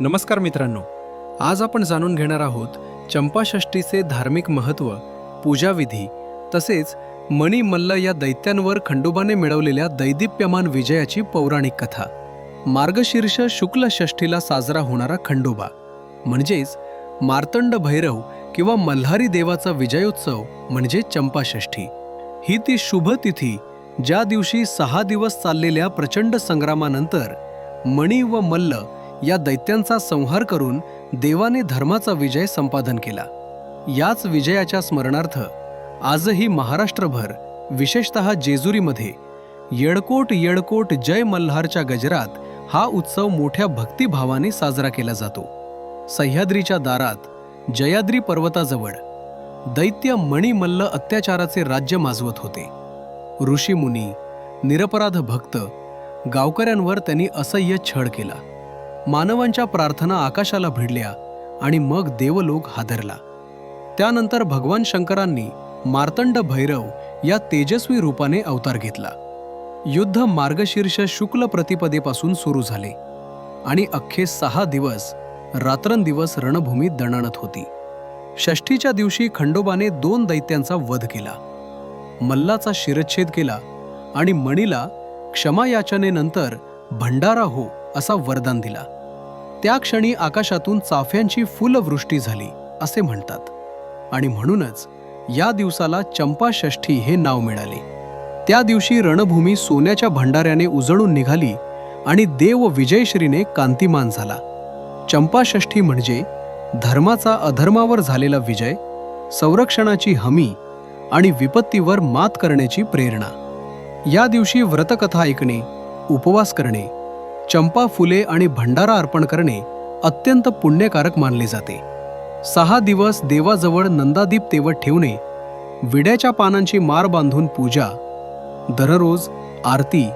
नमस्कार मित्रांनो आज आपण जाणून घेणार आहोत चंपाषष्ठीचे धार्मिक महत्त्व पूजाविधी तसेच मणी मल्ल या दैत्यांवर खंडोबाने मिळवलेल्या दैदिप्यमान विजयाची पौराणिक कथा. मार्गशीर्ष शुक्ल षष्ठीला साजरा होणारा खंडोबा म्हणजेच मार्तंड भैरव किंवा मल्हारी देवाचा विजयोत्सव म्हणजे चंपाषष्ठी. ही ती शुभ तिथी ज्या दिवशी सहा दिवस चाललेल्या प्रचंड संग्रामानंतर मणी व मल्ल या दैत्यांचा संहार करून देवाने धर्माचा विजय संपादन केला. याच विजयाच्या स्मरणार्थ आजही महाराष्ट्रभर विशेषतः जेजुरीमध्ये येडकोट येडकोट जय मल्हारच्या गजरात हा उत्सव मोठ्या भक्तिभावाने साजरा केला जातो. सह्याद्रीच्या दारात जयाद्री पर्वताजवळ दैत्य मणिमल्ल अत्याचाराचे राज्य माजवत होते. ऋषीमुनी निरपराध भक्त गावकऱ्यांवर त्यांनी असह्य छळ केला. मानवांच्या प्रार्थना आकाशाला भिडल्या आणि मग देवलोक हादरला. त्यानंतर भगवान शंकरांनी मार्तंड भैरव या तेजस्वी रूपाने अवतार घेतला. युद्ध मार्गशीर्ष शुक्ल प्रतिपदेपासून सुरू झाले आणि अख्खे सहा दिवस रात्रंदिवस रणभूमीत दणाणत होती. षष्ठीच्या दिवशी खंडोबाने दोन दैत्यांचा वध केला. मल्लाचा शिरच्छेद केला आणि मणीला क्षमायाचनेनंतर भंडारा हो असा वरदान दिला. त्या क्षणी आकाशातून चाफ्यांची फुलवृष्टी झाली असे म्हणतात. आणि म्हणूनच या दिवसाला चंपाषष्ठी हे नाव मिळाले. त्या दिवशी रणभूमी सोन्याच्या भंडाऱ्याने उजळून निघाली आणि देव विजयश्रीने कांतिमान झाला. चंपाषष्ठी म्हणजे धर्माचा अधर्मावर झालेला विजय संरक्षणाची हमी आणि विपत्तीवर मात करण्याची प्रेरणा. या दिवशी व्रतकथा ऐकणे उपवास करणे चंपा फुले आणि भंडारा अर्पण करणे अत्यंत पुण्यकारक मानले जाते. सहा दिवस देवाजवळ नंदादीप तेवत ठेवणे विड्याच्या पानांची मार बांधून पूजा दररोज आरती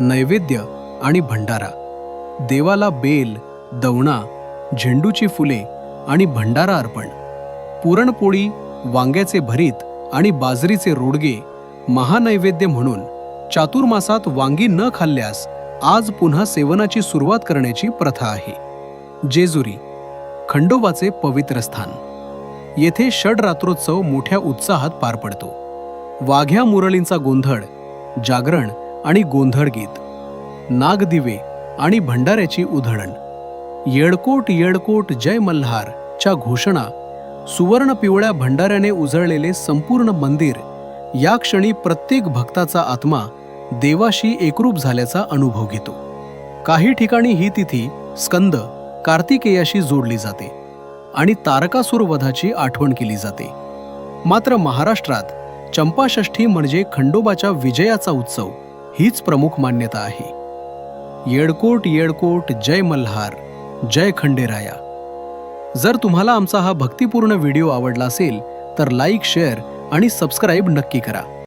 नैवेद्य आणि भंडारा. देवाला बेल दवणा झेंडूची फुले आणि भंडारा अर्पण. पुरणपोळी वांग्याचे भरीत आणि बाजरीचे रोडगे महानैवेद्य म्हणून चातुर्मासात वांगी न खाल्ल्यास आज पुन्हा सेवनाची सुरुवात करण्याची प्रथा आहे. जेजुरी खंडोबाचे पवित्र स्थान. येथे षडरात्रोत्सव मोठ्या उत्साहात पार पडतो. वाघ्या मुरळींचा गोंधळ जागरण आणि गोंधळ गीत. नागदिवे आणि भंडाऱ्याची उधळण. येळकोट येळकोट जय मल्हार च्या घोषणा सुवर्ण पिवळ्या भंडाऱ्याने उजळलेले संपूर्ण मंदिर या क्षणी प्रत्येक भक्ताचा आत्मा देवाशी एकरूप झाल्याचा अनुभव घेतो. काही ठिकाणी ही तिथी स्कंद कार्तिकेयाशी जोडली जाते आणि तारकासूर वधाची आठवण केली जाते. मात्र महाराष्ट्रात चंपाषष्ठी म्हणजे खंडोबाच्या विजयाचा उत्सव हीच प्रमुख मान्यता आहे. येडकोट येडकोट जय मल्हार जय खंडेराया. जर तुम्हाला आमचा हा भक्तिपूर्ण व्हिडिओ आवडला असेल तर लाईक शेअर आणि सबस्क्राईब नक्की करा.